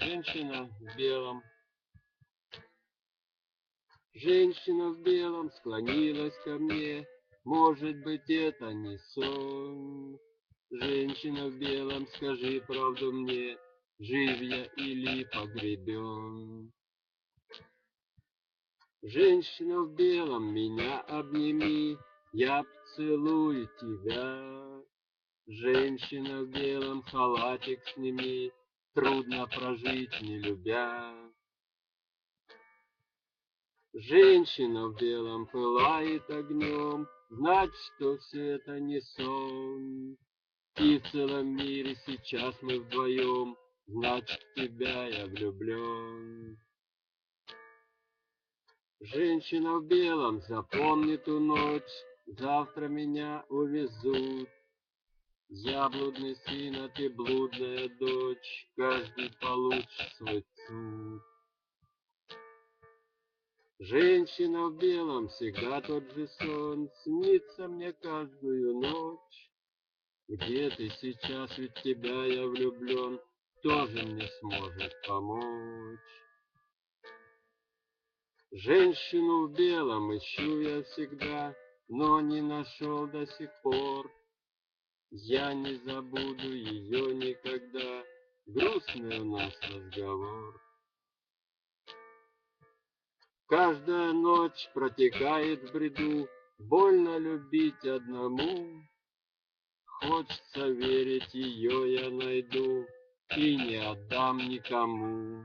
Женщина в белом. Женщина в белом склонилась ко мне, Может быть, это не сон. Женщина в белом, скажи правду мне, Жив я или погребен? Женщина в белом, меня обними, Я поцелую тебя. Женщина в белом, халатик сними, Трудно прожить, не любя. Женщина в белом пылает огнем, Знать, что все это не сон. И в целом мире сейчас мы вдвоем, Значит, в тебя я влюблен. Женщина в белом, запомни ту ночь, Завтра меня увезут. Я блудный сын, а ты блудная дочь, Каждый получит свой суд. Женщина в белом, всегда тот же сон, Снится мне каждую ночь. Где ты сейчас, ведь тебя я влюблен, Кто же мне сможет помочь? Женщину в белом ищу я всегда, Но не нашел до сих пор. Я не забуду ее никогда, Грустный у нас разговор. Каждая ночь протекает в бреду, Больно любить одному. Хочется верить, ее я найду И не отдам никому.